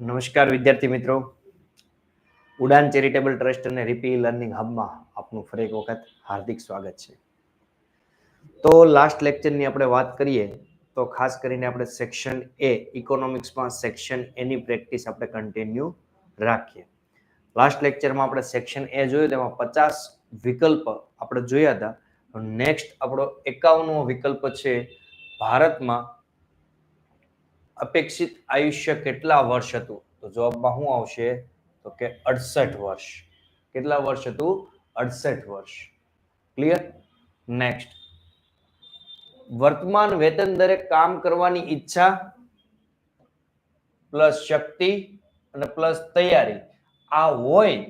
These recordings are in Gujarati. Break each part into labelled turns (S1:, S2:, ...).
S1: નમસ્કાર વિદ્યાર્થી મિત્રો. ઉડાન ચેરિટેબલ ટ્રસ્ટ અને રીપી લર્નિંગ હબમાં આપનું ફરી એક વખત હાર્દિક સ્વાગત છે. તો લાસ્ટ લેક્ચરની આપણે વાત કરીએ, તો ખાસ કરીને આપણે સેક્શન એ ઇકોનોમિક્સમાં સેક્શન એની પ્રેક્ટિસ આપણે કન્ટિન્યુ રાખીએ. લાસ્ટ લેક્ચરમાં આપણે સેક્શન એ જોયું, તેમાં પચાસ વિકલ્પ આપણે જોયા હતા. નેક્સ્ટ આપણો એકાવનમો વિકલ્પ છે ભારતમાં અપેક્ષિત આયુષ્ય કેટલા વર્ષ હતું? તો જવાબમાં શું આવશે? તો કે અડસઠ વર્ષ. કેટલા વર્ષ હતું? અડસઠ વર્ષ. ક્લિયર નેક્સ્ટ વર્તમાન વેતન દરે કામ કરવાની ઈચ્છા, પ્લસ શક્તિ અને પ્લસ તૈયારી. આ હોય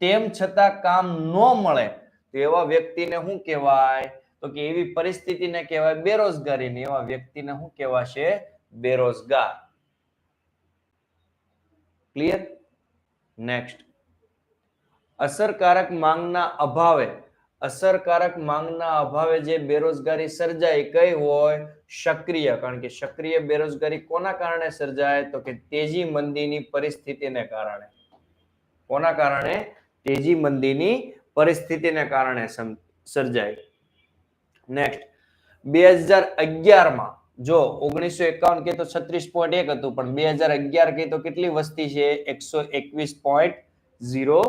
S1: તેમ છતાં કામ ન મળે. તો એવા વ્યક્તિને શું કહેવાય? તો કે એવી પરિસ્થિતિને કહેવાય બેરોજગારી ને એવા વ્યક્તિને શું કહેવાશે? બેરોજગાર. ક્લિયર નેક્સ્ટ અસરકારક માંગના અભાવે, અસરકારક માંગના અભાવે જે બેરોજગારી સર્જાય કઈ હોય? સક્રિય. કારણ કે સક્રિય બેરોજગારી કોના કારણે સર્જાય? તો કે તેજી મંદીની પરિસ્થિતિને કારણે. કોના કારણે? તેજી મંદીની પરિસ્થિતિને કારણે સર્જાય. નેક્સ્ટ બે હજાર અગિયારમાં જો ઓગણીસો એકાવન કે તો છત્રીસ પોઈન્ટ એક હતું, પણ બે હજાર અગિયાર કે તો કેટલી વસ્તી છે? એકસો એકવીસ પોઈન્ટ ઝીરો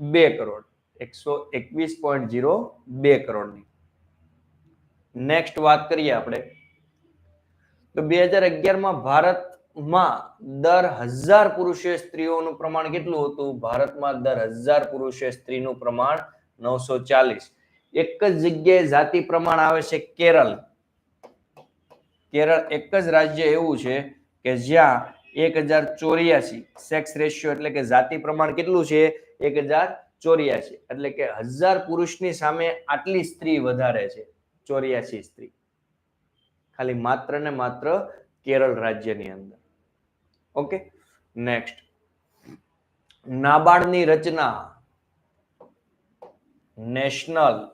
S1: બે કરોડ. એકસો એકવીસ પોઈન્ટ ઝીરો બે કરોડની. નેક્સ્ટ વાત કરીએ આપણે. તો બે હજાર અગિયારમાં ભારતમાં દર હજાર પુરુષે સ્ત્રીઓનું પ્રમાણ કેટલું હતું? ભારતમાં દર હજાર પુરુષે સ્ત્રીનું પ્રમાણ નવસો ચાલીસ. એક જ જગ્યાએ જાતિ પ્રમાણ આવે છે કેરળ. કેરળ એક જ રાજ્ય એવું છે કે જ્યાં એક હજાર ચોર્યાસી સેક્સ રેશિયો એટલે કે જાતિ પ્રમાણ કેટલું છે? એક હજાર ચોર્યાસી એટલે કે હજાર પુરુષની સામે આટલી સ્ત્રી વધારે છે. ચોર્યાસી સ્ત્રી. ખાલી માત્ર ને માત્ર કેરળ રાજ્યની અંદર. ઓકે? નેક્સ્ટ નાબાર્ડની રચના. National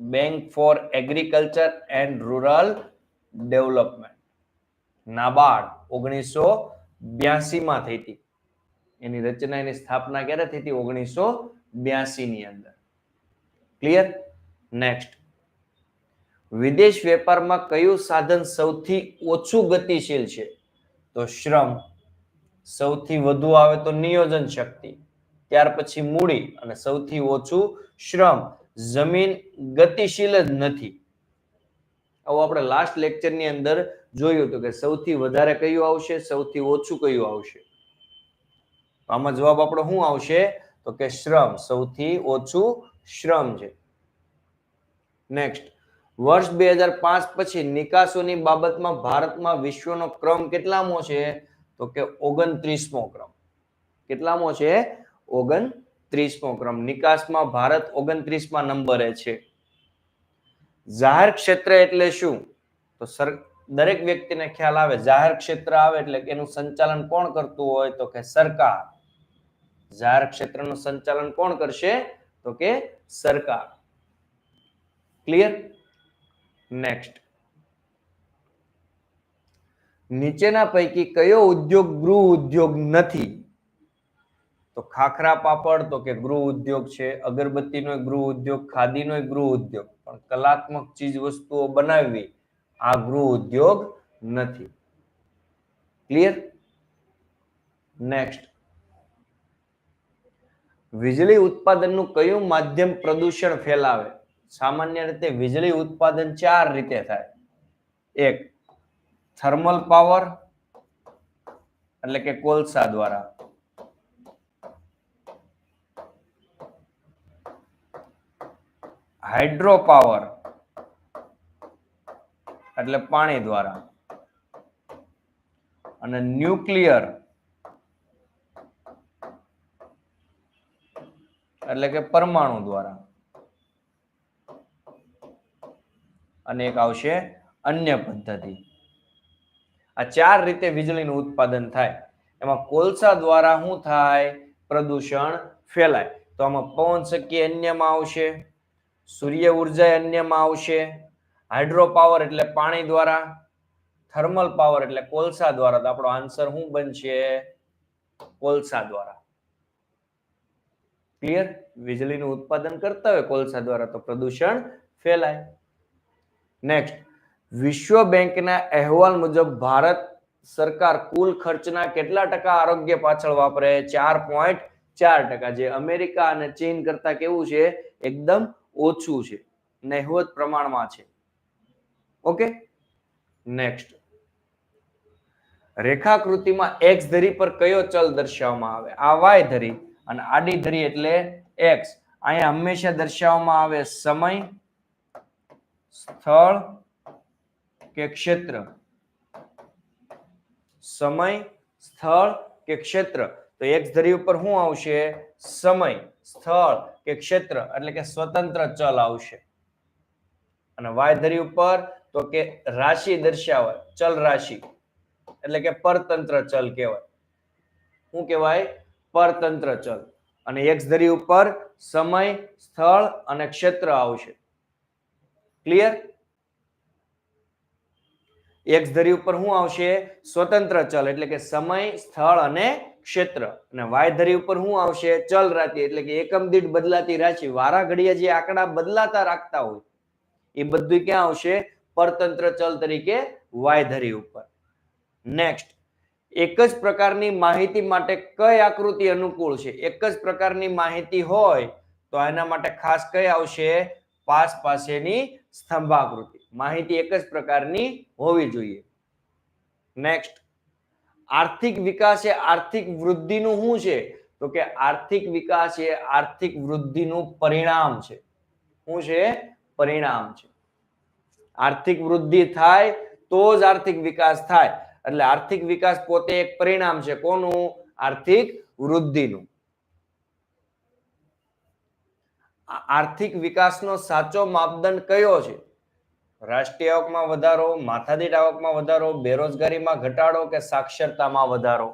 S1: bank for agriculture and rural development NABARD ઓગણીસો બ્યાસીમાં થઈ હતી. એની રચના એની સ્થાપના ક્યારે થઈ હતી? ઓગણીસો બ્યાસીની અંદર. ક્લિયર નેક્સ્ટ વિદેશ વેપારમાં કયું સાધન સૌથી ઓછું ગતિશીલ છે? તો શ્રમ. સૌથી વધુ આવે તો નિયોજન શક્તિ. ત્યાર પછી મૂડી અને સૌથી ઓછું શ્રમ. જમીન ગતિશીલ જ નથી. આવું આપણે લાસ્ટ લેક્ચરની અંદર જોયું હતું કે સૌથી વધારે કયું આવશે, સૌથી ઓછું કયું આવશે? આમાં જવાબ આપણો શું આવશે? તો કે શ્રમ, સૌથી ઓછું શ્રમ છે. નેક્સ્ટ વર્ષ બે હજાર પાંચ પછી નિકાસોની બાબતમાં ભારતમાં વિશ્વનો ક્રમ કેટલામો છે? તો કે ઓગણત્રીસમો ક્રમ. કેટલામો છે? ઓગણત્રીસમો ક્રમ. નિકાસમાં ભારત ઓગણત્રીસમાં નંબરે છે. જાહેર ક્ષેત્ર એટલે શું? તો સર, દરેક વ્યક્તિને ખ્યાલ આવે, જાહેર ક્ષેત્ર આવે એટલે એનું સંચાલન કોણ કરતું હોય? તો કે સરકાર. જાહેર ક્ષેત્રનું સંચાલન કોણ કરશે? તો કે સરકાર. ક્લિયર? નેક્સ્ટ. નીચેના પૈકી કયો ઉદ્યોગ ગૃહ ઉદ્યોગ નથી? તો ખાખરા પાપડ તો કે ગૃહ ઉદ્યોગ છે, અગરબત્તીનો ગૃહ ઉદ્યોગ, ખાદીનો ગૃહ ઉદ્યોગ. પણ કલાત્મક ચીજ વસ્તુઓ બનાવવી આ ગૃહ ઉદ્યોગ નથી. ક્લિયર નેક્સ્ટ વીજળી ઉત્પાદનનું કયું માધ્યમ પ્રદૂષણ ફેલાવે? સામાન્ય રીતે વીજળી ઉત્પાદન ચાર રીતે થાય. એક, થર્મલ પાવર, એટલે કે કોલસા દ્વારા. હાઇડ્રો પાવર એટલે પાણી દ્વારા અને ન્યુક્લિયર એટલે કે પરમાણુ દ્વારા. અને એક આવશે અન્ય પદ્ધતિ. આ ચાર રીતે વીજળીનું ઉત્પાદન થાય. એમાં કોલસા દ્વારા શું થાય? પ્રદૂષણ ફેલાય. તો આમાં પવન શક્તિ અન્યમાં આવશે. સૂર્ય ઊર્જા અન્યમાં આવશે. હાઇડ્રો પાવર એટલે પાણી દ્વારા થર્મલ પાવર એટલે કોલસા દ્વારા. તો આપણો આન્સર શું બનશે? કોલસા દ્વારા. ક્લિયર વીજળીનું ઉત્પાદન કરતા હોય કોલસા દ્વારા તો પ્રદૂષણ ફેલાય. નેક્સ્ટ વિશ્વ બેંકના અહેવાલ મુજબ ભારત સરકાર કુલ ખર્ચના કેટલા ટકા આરોગ્ય પાછળ વાપરે? ચાર પોઈન્ટ ચાર ટકા. જે અમેરિકા અને ચીન કરતા કેવું છે? એકદમ ઓછું છે નહિવત પ્રમાણમાં છે. ઓકે નેક્સ્ટ રેખાકૃતિમાં એક્સ ધરી પર કયો ચલ દર્શાવવામાં આવે? આ વાય ધરી અને આડી ધરી એટલે એક્સ અહીંયા હંમેશા દર્શાવવામાં આવે સમય, સ્થળ કે ક્ષેત્ર. સમય, સ્થળ કે ક્ષેત્ર. તો એક્સ ધરી ઉપર શું આવશે? સમય. સ્થળ કે ક્ષેત્ર એટલે કે સ્વતંત્ર ચલ આવશે. અને વાય ધરી ઉપર તો કે રાશિ દર્શાવે ચલ રાશિ, એટલે કે પરતંત્ર ચલ કહેવાય. શું કહેવાય? પરતંત્ર ચલ. અને એક્સ ધરી ઉપર સમય, સ્થળ અને ક્ષેત્ર આવશે. ક્લિયર એક્સ ધરી ઉપર શું આવશે? સ્વતંત્ર ચલ, એટલે કે સમય, સ્થળ અને ક્ષેત્ર અને વાયધરી ઉપર શું આવશે? ચલ રાશિ એટલે કે એકમ દીઠ બદલાતી રાશિ. વારા ઘડીએ જે આંકડા બદલાતા રાખતા હોય, એ બધું ક્યાં આવશે? પરતંત્ર ચલ તરીકે વાયધરી ઉપર. નેક્સ્ટ એક જ પ્રકારની માહિતી માટે કઈ આકૃતિ અનુકૂળ છે? એક જ પ્રકારની માહિતી હોય, તો એના માટે ખાસ કઈ આવશે? પાસ પાસેની સ્તંભાકૃતિ. માહિતી એક જ પ્રકારની હોવી જોઈએ. નેક્સ્ટ આર્થિક વિકાસ એ આર્થિક વૃદ્ધિનું શું છે? તો કે આર્થિક વિકાસ એ આર્થિક વૃદ્ધિનું પરિણામ છે. શું છે? પરિણામ છે. આર્થિક વૃદ્ધિ થાય તો જ આર્થિક વિકાસ થાય. એટલે આર્થિક વિકાસ પોતે એક પરિણામ છે. કોનું? આર્થિક વૃદ્ધિનું. આર્થિક વિકાસનો સાચો માપદંડ કયો છે? રાષ્ટ્રીય આવકમાં વધારો, માથાદીઠ આવકમાં વધારો, બેરોજગારીમાં ઘટાડો કે સાક્ષરતામાં વધારો?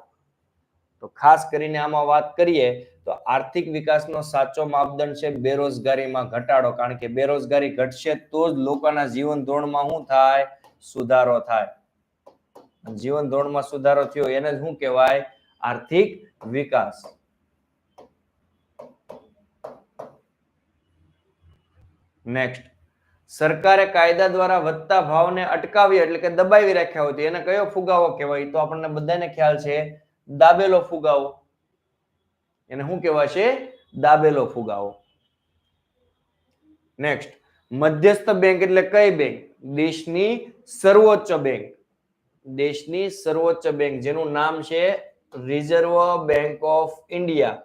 S1: તો ખાસ કરીને આમાં વાત કરીએ તો આર્થિક વિકાસનો સાચો માપદંડ છે બેરોજગારીમાં ઘટાડો. કારણ કે બેરોજગારી ઘટશે તો જ લોકોના જીવન ધોરણમાં શું થાય? સુધારો થાય. જીવન ધોરણમાં સુધારો થયો એને શું કહેવાય? આર્થિક વિકાસ. નેક્સ્ટ સરકારે કાયદા દ્વારા વધતા ભાવને અટકાવી એટલે કે દબાવી રાખ્યા હોય એને કયો ફુગાવો કહેવાય? તો આપણને બધાને ખ્યાલ છે. દાબેલો ફુગાવો. એને શું કહેવાશે? દાબેલો ફુગાવો. નેક્સ્ટ મધ્યસ્થ બેંક એટલે કઈ બેંક? દેશની સર્વોચ્ચ બેંક. દેશની સર્વોચ્ચ બેંક. જેનું નામ છે રિઝર્વ બેંક ઓફ ઇન્ડિયા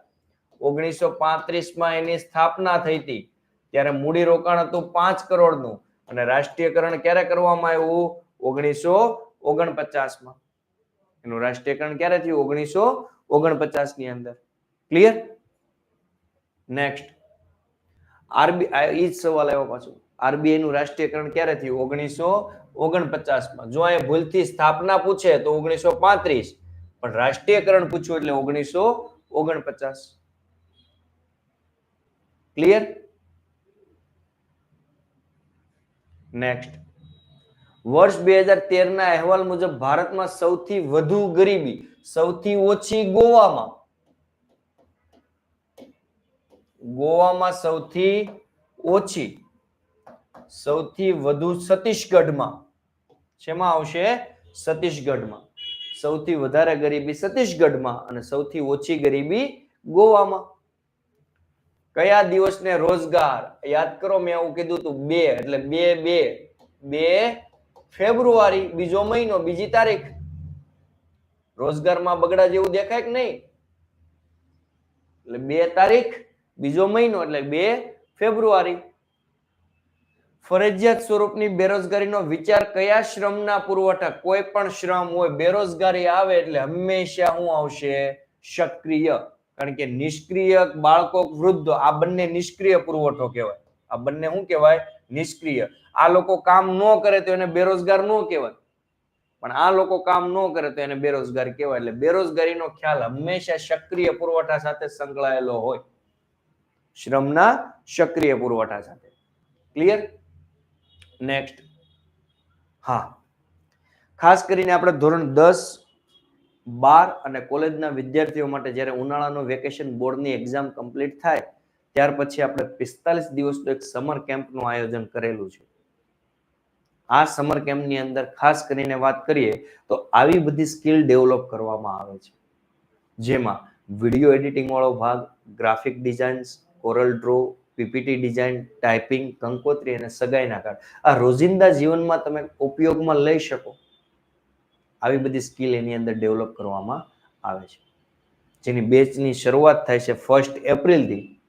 S1: ઓગણીસો પાંત્રીસમાં એની સ્થાપના થઈ હતી. ત્યારે મૂડી રોકાણ હતું પાંચ કરોડનું. અને રાષ્ટ્રીયકરણ ક્યારે કરવામાં આવ્યું? ઓગણીસો ઓગણપચાસમાં. એનું રાષ્ટ્રીયકરણ ક્યારે થયું? ઓગણીસો ઓગણપચાસની અંદર ક્લિયર નેક્સ્ટ આરબીઆઈ ઈ જ સવાલ આવ્યો પાછો. આરબીઆઈ નું રાષ્ટ્રીયકરણ ક્યારે થયું? ઓગણીસો ઓગણપચાસમાં. જો અહીંયા ભૂલથી સ્થાપના પૂછે તો ઓગણીસો પાંત્રીસ. પણ રાષ્ટ્રીયકરણ પૂછ્યું એટલે ઓગણીસો ઓગણપચાસ. ક્લિયર નેક્સ્ટ વર્ષ બે હજાર તેર ના અહેવાલ મુજબ ભારતમાં સૌથી વધુ ગરીબી, સૌથી ઓછી ગોવામાં. ગોવામાં સૌથી ઓછી, સૌથી વધુ છત્તીસગઢમાં. શેમાં આવશે? છત્તીસગઢમાં. સૌથી વધારે ગરીબી છત્તીસગઢમાં અને સૌથી ઓછી ગરીબી ગોવામાં. કયા દિવસને રોજગાર? યાદ કરો, મેં એવું કીધું તું બે, એટલે બે બે બે ફેબ્રુઆરી, બીજો મહિનો, બીજી તારીખ. રોજગારમાં બગડા જેવું દેખાય કે નહીં? એટલે બે તારીખ, બીજો મહિનો, એટલે બે ફેબ્રુઆરી. ફરજિયાત સ્વરૂપની બેરોજગારીનો વિચાર કયા શ્રમના પુરવઠા? કોઈ પણ શ્રમ હોય, બેરોજગારી આવે એટલે હંમેશા શું આવશે? સક્રિય. કારણ કે નિષ્ક્રિય બાળકો વૃદ્ધ, આ બંને નિષ્ક્રિય પુરવઠો કહેવાય. આ બંને શું કહેવાય? નિષ્ક્રિય. આ લોકો કામ ન કરે તો એને બેરોજગાર ન કહેવાય. પણ આ લોકો કામ ન કરે તો એને બેરોજગાર કહેવાય. એટલે બેરોજગારીનો ખ્યાલ હંમેશા સક્રિય પુરવઠા સાથે સંકળાયેલો હોય. શ્રમના સક્રિય પુરવઠા સાથે. ક્લિયર નેક્સ્ટ હા. ખાસ કરીને આપણે ધોરણ દસ બાર અને કોલેજના વિદ્યાર્થીઓ માટે જ્યારે ઉનાળાનું વેકેશન બોર્ડની એક્ઝામ કમ્પ્લીટ થાય, ત્યાર પછી આપણે પિસ્તાલીસ દિવસનું એક સમર કેમ્પનું આયોજન કરેલું છે. આ સમર કેમ્પની અંદર ખાસ કરીને વાત કરીએ, તો આવી બધી સ્કિલ ડેવલપ કરવામાં આવે છે. જેમાં વીડિયો એડિટિંગ વાળો ભાગ graphic designs Corel draw PPT design typing કંકોત્રી અને સગાઈના કાર્ડ આ રોજિંદા જીવનમાં તમે ઉપયોગમાં લઈ શકો. આવી બધી સ્કિલ એની અંદર ડેવલપ કરવામાં આવે છે. જેની બેચની શરૂઆત થાય છે ફર્સ્ટ એપ્રિલથી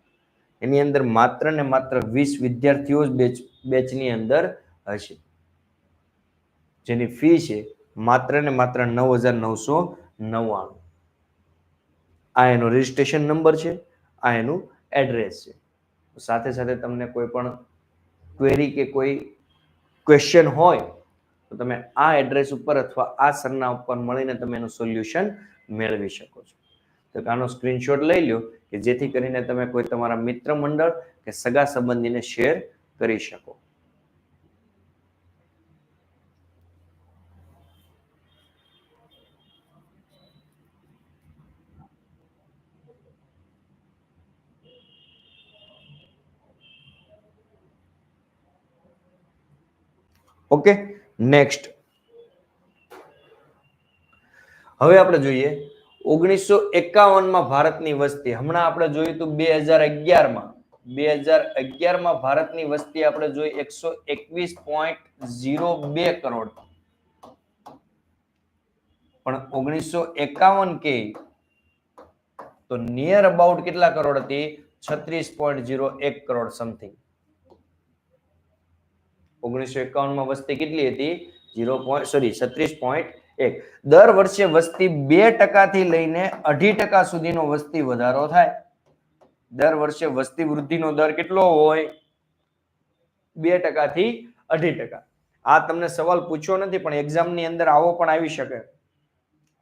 S1: એની અંદર માત્ર ને માત્ર વીસ વિદ્યાર્થીઓ જ બેચ, બેચની અંદર હશે. જેની ફી છે માત્ર ને માત્ર નવ હજાર નવસો નવ્વાણું. આ એનો રજિસ્ટ્રેશન નંબર છે, આ એનું એડ્રેસ છે. સાથે સાથે તમને કોઈ પણ ક્વેરી કે કોઈ ક્વેશ્ચન હોય તો તમે આ એડ્રેસ ઉપર અથવા આ સરના ઉપર મળીને તમે એનું સોલ્યુશન મેળવી શકો છો. તો આનો સ્ક્રીનશોટ લઈ લો કે જેથી કરીને તમે કોઈ તમારા મિત્ર મંડળ કે સગા સંબંધીને શેર કરી શકો. ઓકે નેક્સ્ટ હવે આપણે જોઈએ ઓગણીસો એકાવનમાં ભારતની વસ્તી. હમણાં આપણે જોયું હતું બે હજાર અગિયારમાં. બે હજાર અગિયારમાં ભારતની વસ્તી આપણે જોઈ એકસો એકવીસ પોઈન્ટ ઝીરો બે કરોડ. પણ ઓગણીસો એકાવન કે તો નિયર અબાઉટ કેટલા કરોડ હતી? છત્રીસ પોઈન્ટ ઝીરો એક કરોડ સમથિંગ ઓગણીસો એકાવનમાં વસ્તી કેટલી હતી? ઝીરો પોઈન્ટ, સોરી, છત્રીસ પોઈન્ટ એક. દર વર્ષે વસ્તી બે ટકાથી લઈને અઢી ટકા સુધીનો વસ્તી વધારો થાય. દર વર્ષે વસ્તી વૃદ્ધિનો દર કેટલો હોય? બે ટકાથી અઢી ટકા. આ તમને સવાલ પૂછ્યો નથી, પણ એક્ઝામની અંદર આવો પણ આવી શકે.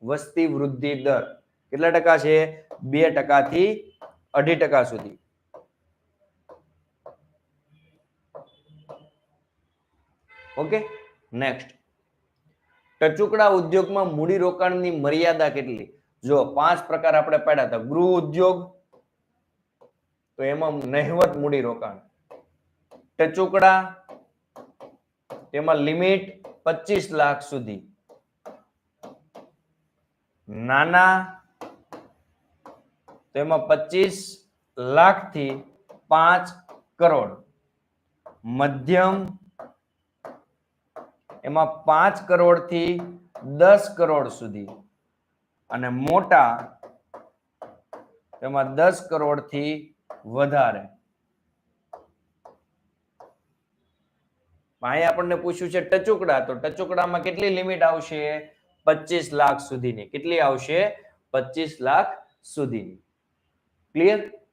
S1: વસ્તી વૃદ્ધિ દર કેટલા ટકા છે? બે ટકાથી અઢી ટકા સુધી. ઓકે? નેક્સ્ટ ટચુકડા ઉદ્યોગમાં મૂડી રોકાણની મર્યાદા કેટલી? જો પાંચ પ્રકાર આપણે પાડ્યા હતા, ગૃહ ઉદ્યોગ, તો એમાં નહેવત મૂડી રોકાણ ટચુકડા, તેમાં લિમિટ પચીસ લાખ સુધી. નાના તેમાં પચીસ લાખથી પાંચ કરોડ. મધ્યમ એમાં પાંચ કરોડથી દસ કરોડ સુધી. અને મોટા એમાં દસ કરોડથી વધારે. અહીં આપણને પૂછ્યું છે ટચુકડા, તો ટચુકડામાં કેટલી લિમિટ આવશે? પચીસ લાખ સુધીની. કેટલી આવશે? પચીસ લાખ સુધીની. ક્લિયર?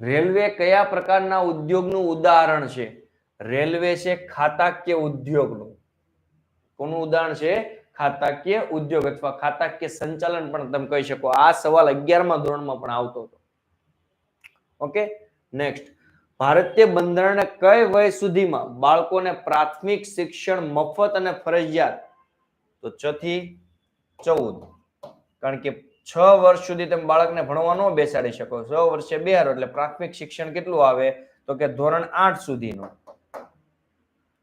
S1: રેલવે કયા પ્રકારના ઉદ્યોગનું ઉદાહરણ છે? રેલવે છે ખાતાકીય ઉદ્યોગનું. કોનું ઉદાહરણ છે? ખાતાકીય ઉદ્યોગ અથવા ખાતાકીય સંચાલન પણ તમે કહી શકો. આ સવાલ અગિયારમાં ધોરણમાં પણ આવતો હતો. ઓકે? નેક્સ્ટ ભારતીય બંધારણ કઈ વય સુધીમાં બાળકોને પ્રાથમિક શિક્ષણ, મફત અને ફરજિયાત? તો છ થી ચૌદ. કારણ કે છ વર્ષ સુધી તમે બાળકને ભણવા ન બેસાડી શકો. છ વર્ષે બેહારો એટલે પ્રાથમિક શિક્ષણ કેટલું આવે? તો કે ધોરણ આઠ સુધીનું.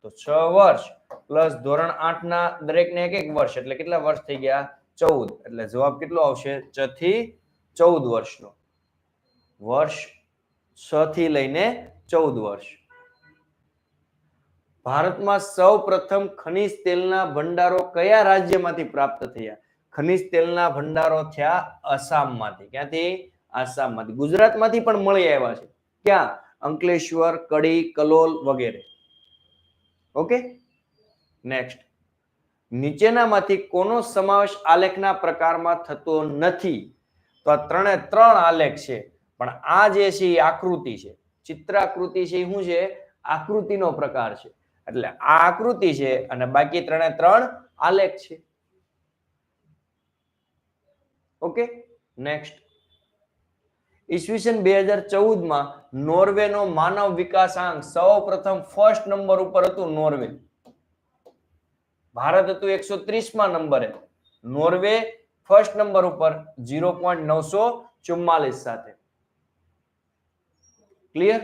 S1: તો છ વર્ષ પ્લસ ધોરણ આઠ ના દરેકને એક એક વર્ષ એટલે કેટલા વર્ષ થઈ ગયા? ચૌદ. એટલે જવાબ કેટલો આવશે? છ થી ચૌદ વર્ષનો. વર્ષ છ થી લઈને ચૌદ વર્ષ. ભારતમાં સૌ પ્રથમ ખનિજ તેલના ભંડારો કયા રાજ્યમાંથી પ્રાપ્ત થયા? ખનિજ તેલના ભંડારો થયા આસામમાંથી. ક્યાંથી? આસામમાંથી. ગુજરાતમાંથી પણ મળી આવ્યા છે. ક્યાં? અંકલેશ્વર, કડી, કલોલ વગેરે. ઓકે? નેક્સ્ટ નીચેનામાંથી કોનો સમાવેશ આલેખના પ્રકારમાં થતો નથી? તો આ ત્રણે ત્રણ આલેખ છે. પણ આ જે છે એ આકૃતિ છે. ચિત્રાકૃતિ છે એ શું છે? આકૃતિનો પ્રકાર છે. એટલે આ આકૃતિ છે અને બાકી ત્રણે ત્રણ આલેખ છે. ઓકે નેક્સ્ટ ઈસવીસન બે હજાર ચૌદમાં નોર્વેનો માનવ વિકાસાંક સૌ પ્રથમ ફર્સ્ટ નંબર ઉપર હતું નોર્વે. ભારત હતું એકસો ત્રીસમાં નંબરે. નોર્વે ફર્સ્ટ નંબર ઉપર ઝીરો પોઈન્ટ નવસો ચુમ્માલીસ સાથે. ક્લિયર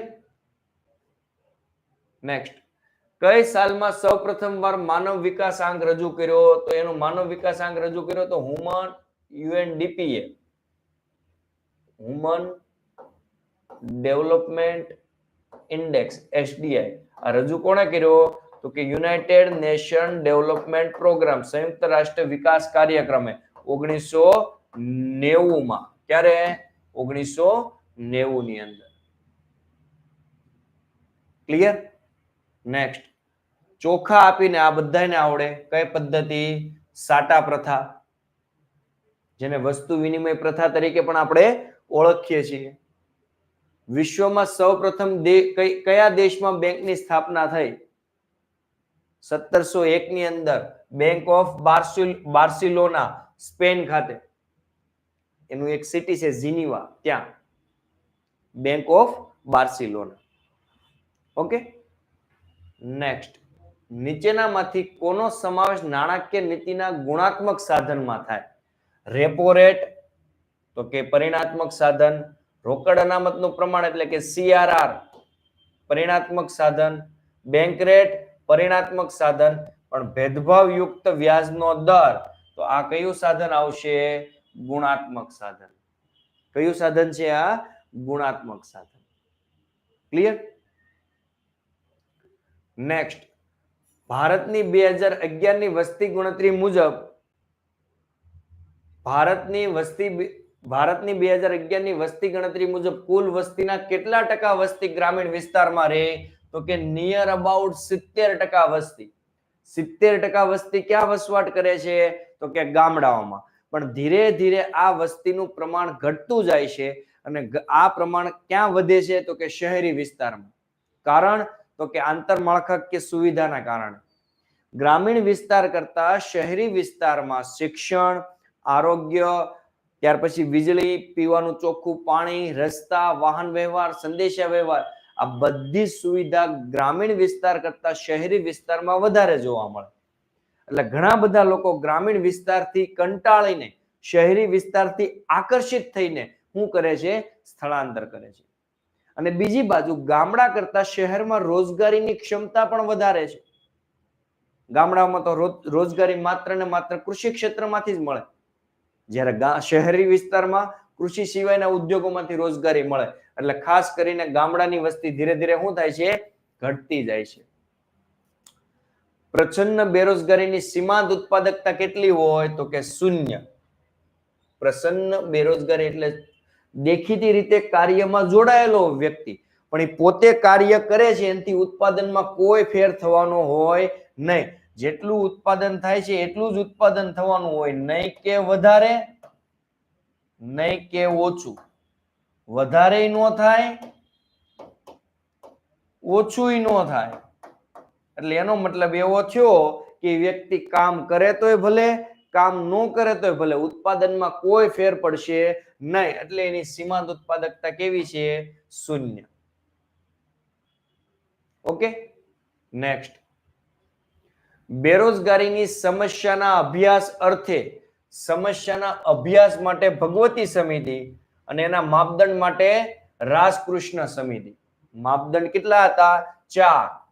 S1: નેક્સ્ટ કઈ સાલમાં સૌ પ્રથમ વાર માનવ વિકાસ આંક રજૂ કર્યો? તો એનો માનવ વિકાસ આંક રજૂ કર્યો તો હુમન યુએનડીપીએ હ્યુમન ડેવલપમેન્ટ ઇન્ડેક્સ એસડીઆઈ આ રજૂ કોણે કર્યો? તો કે યુનાઇટેડ નેશન ડેવલપમેન્ટ પ્રોગ્રામ, સંયુક્ત રાષ્ટ્ર વિકાસ કાર્યક્રમે, ઓગણીસો નેવું માં ક્યારે? ઓગણીસો નેવું ની અંદર. ક્લિયર નેક્સ્ટ ચોખા આપીને આ બધાને આવડે. કઈ પદ્ધતિ? સાટા પ્રથા. જેને વસ્તુ વિનિમય પ્રથા તરીકે પણ આપણે ઓળખીએ છીએ. વિશ્વમાં સૌપ્રથમ કયા દેશમાં બેંકની સ્થાપના થઈ? સત્તરસો એક ની અંદર બેંક ઓફ બાર્સિલોના, સ્પેન ખાતે. એનું એક સિટી છે ઝીનીવા ત્યાં. Bank of Barcelona. Okay? Next. નીચેનામાંથી કોનો સમાવેશ નાણાકીય નીતિના ગુણાત્મક સાધનમાં થાય? રેપો રેટ તો કે પરિણાત્મક સાધન, રોકડ અનામતનું પ્રમાણ એટલે કે સીઆરઆર પરિણાત્મક સાધન બેંક રેટ પરિણાત્મક સાધન, પણ ભેદભાવયુક્ત વ્યાજનો દર, તો આ કયું સાધન આવશે? ગુણાત્મક સાધન. કયું સાધન છે આ? ગુણાત્મક સાધન. ક્લિયર નેક્સ્ટ ભારતની બે હજાર અગિયારની વસ્તી ગણતરી મુજબ ભારતની વસ્તી ભારતની બે હજાર અગિયારની વસ્તી ગણતરી મુજબ કુલ વસ્તીના કેટલા ટકા વસ્તી ગ્રામીણ વિસ્તારમાં રહે? તો કે નિયર અબાઉટ સિત્તેર ટકા વસ્તી. સિત્તેર ટકા વસ્તી ક્યાં વસવાટ કરે છે? તો કે ગામડાઓમાં. પણ ધીરે ધીરે આ વસ્તીનું પ્રમાણ ઘટતું જાય છે અને આ પ્રમાણ ક્યાં વધે છે? તો કે શહેરી વિસ્તારમાં. કારણ? તો કે આંતરમાળખાકીય સુવિધાના કારણે. ગ્રામીણ વિસ્તાર કરતા શહેરી વિસ્તારમાં શિક્ષણ આરોગ્ય, ત્યાર પછી વીજળી, પીવાનું ચોખ્ખું પાણી, રસ્તા, વાહન વ્યવહાર, સંદેશા વ્યવહાર, આ બધી સુવિધા ગ્રામીણ વિસ્તાર કરતા શહેરી વિસ્તારમાં વધારે જોવા મળે. એટલે ઘણા બધા લોકો ગ્રામીણ વિસ્તારથી કંટાળીને, શહેરી વિસ્તારથી આકર્ષિત થઈને શું કરે છે? સ્થળાંતર કરે છે. અને બીજી બાજુ, ગામડા કરતા શહેરમાં રોજગારીની ક્ષમતા પણ વધારે છે. ગામડામાં તો રોજ- રોજગારી માત્ર ને માત્ર કૃષિ ક્ષેત્રમાંથી જ મળે. જ્યારે શહેરી વિસ્તારમાં કૃષિ સિવાયના ઉદ્યોગોમાંથી રોજગારી મળે. એટલે ખાસ કરીને ગામડાની વસ્તી ધીરે ધીરે શું થાય છે? ઘટતી જાય છે. પ્રચન્ન બેરોજગારીની સીમાંત ઉત્પાદકતા કેટલી હોય તો કે શૂન્ય. પ્રસન્ન બેરોજગારી એટલે દેખીતી રીતે કાર્યમાં જોડાયેલો વ્યક્તિ. પણ એ પોતે કાર્ય કરે છે, એનાથી ઉત્પાદનમાં કોઈ ફેર થવાનો હોય નહીં. જેટલું ઉત્પાદન થાય છે એટલું જ ઉત્પાદન થવાનું હોય. નહીં કે વધારે, નહીં કે ઓછું. વધારે ન થાય, ઓછું ન થાય. એટલે એનો મતલબ એવો થયો કે વ્યક્તિ કામ કરે તોય ભલે, કામ ન કરે તોય ભલે, ઉત્પાદનમાં કોઈ ફેર પડશે નહીં. એટલે એની સીમાંત ઉત્પાદકતા કેવી છે? શૂન્ય. ઓકે? નેક્સ્ટ. બેરોજગારીની સમસ્યાના અભ્યાસ અર્થે, સમસ્યાના અભ્યાસ માટે ભગવતી સમિતિ અને એના માપદંડ માટે રાસકૃષ્ણ સમિતિ. માપદંડ કેટલા હતા? ચાર.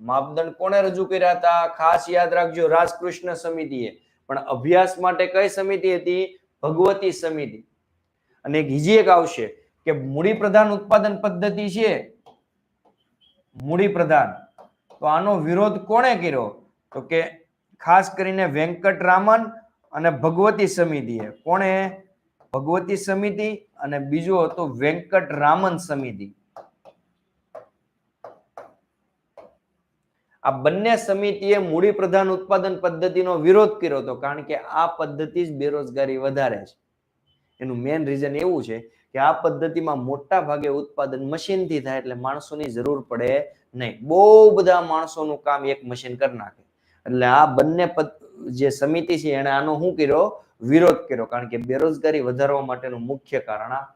S1: માપદંડ કોણે રજૂ કર્યા હતા? ખાસ યાદ રાખજો, રાસકૃષ્ણ સમિતિએ. પણ અભ્યાસ માટે કઈ સમિતિ હતી? ભગવતી સમિતિ. અને બીજી એક આવશે કે મૂડી પ્રધાન ઉત્પાદન પદ્ધતિ છે. મૂડી પ્રધાન. તો આનો વિરોધ કોણે કર્યો? તો કે ખાસ કરીને વેંકટરામન અને ભગવતી સમિતિએ. કોણે? ભગવતી સમિતિ અને બીજો હતો વેંકટરામન સમિતિ. આ બંને સમિતિએ મૂડી પ્રધાન ઉત્પાદન પદ્ધતિનો વિરોધ કર્યો હતો, કારણ કે આ પદ્ધતિ જ બેરોજગારી વધારે છે. એનું મેઇન રીઝન એવું છે કે આ પદ્ધતિમાં મોટા ભાગે ઉત્પાદન મશીનથી થાય એટલે માણસોની જરૂર પડે નહીં. બહુ બધા માણસોનું કામ એક મશીન કરી નાખે. એટલે આ બંને પદ- જે સમિતિ છે એને આનો શું કર્યો? વિરોધ કર્યો. કારણ કે બેરોજગારી વધારવા માટેનું મુખ્ય કારણ આ.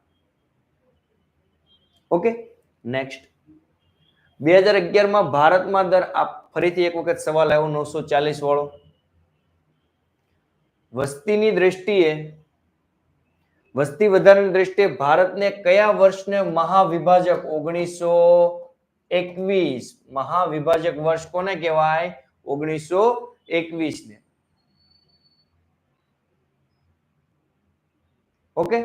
S1: ઓકે નેક્સ્ટ બે હજાર અગિયારમાં ભારતમાં દર આ ફરીથી એક વખત સવાલ આવ્યો, નવસો ચાલીસ વાળો. વસ્તીની દ્રષ્ટિએ, વસ્તી વધારાની દ્રષ્ટિએ ભારતને કયા વર્ષને મહાવિભાજક ઓગણીસો એકવીસ? મહાવિભાજક વર્ષ કોને કહેવાય? ઓગણીસો એકવીસ ને ઓકે?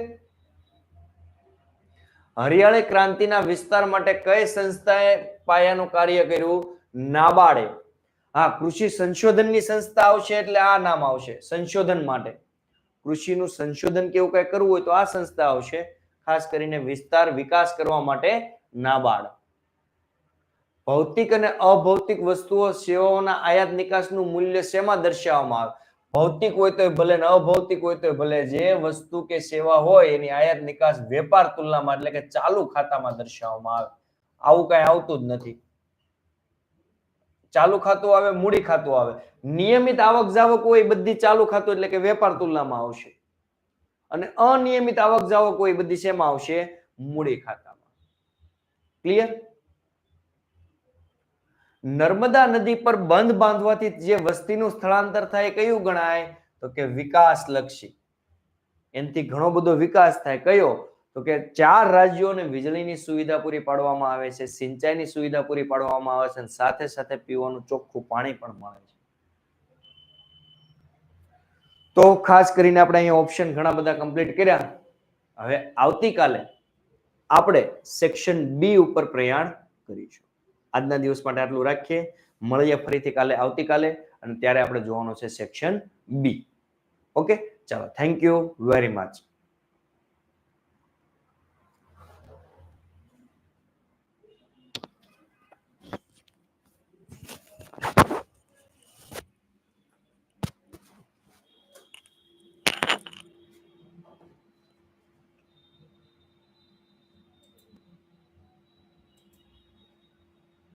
S1: હરિયાળી ક્રાંતિના વિસ્તાર માટે કઈ સંસ્થાએ પાયાનું કાર્ય કર્યું? નાબાર્ડે. હા, કૃષિ સંશોધનની સંસ્થા આવશે એટલે આ નામ આવશે, સંશોધન માટે. કૃષિનું સંશોધન કેવું કઈ કરવું હોય તો આ સંસ્થા આવશે, ખાસ કરીને વિસ્તાર વિકાસ કરવા માટે નાબાર્ડ. ભૌતિક અને અભૌતિક વસ્તુઓ સેવાઓના આયાત નિકાસનું મૂલ્ય શેમાં દર્શાવવામાં આવે? ભૌતિક હોય તો ભલે ને અભૌતિક હોય તો ભલે જે વસ્તુ કે સેવા હોય એની આયાત નિકાસ વેપાર તુલનામાં એટલે કે ચાલુ ખાતામાં દર્શાવવામાં આવે. આવું કઈ આવતું જ નથી. ચાલુ ખાતું આવે, મૂડી ખાતું આવે. નિયમિત આવક જાવક હોય બધી ચાલુ ખાતું એટલે કે વેપાર તુલનામાં આવશે. અને અનિયમિત આવક જાવક હોય બધી શેમાં આવશે? મૂડી ખાતામાં. ક્લિયર નર્મદા નદી પર બંધ બાંધવાથી જે વસ્તીનું સ્થળાંતર થાય, કયું ગણાય? તો કે વિકાસ લક્ષી એનાથી ઘણો બધો વિકાસ થાય. કયો? તો કે ચાર રાજ્યોને વીજળીની સુવિધા પૂરી પાડવામાં આવે છે, સિંચાઈની સુવિધા પૂરી પાડવામાં આવે છે, અને સાથે સાથે પીવાનું ચોખ્ખું પાણી પણ મળે છે. તો ખાસ કરીને આપણે અહીંયા ઓપ્શન ઘણા બધા કમ્પ્લીટ કર્યા. હવે આવતીકાલે આપણે સેક્શન બી ઉપર પ્રયાણ કરીશું. આજના દિવસ માટે આટલું રાખીએ. મળીએ ફરીથી કાલે, આવતીકાલે, અને ત્યારે આપણે જોવાનું છે સેક્શન બી ઓકે ચાલો થેન્ક યુ વેરી મચ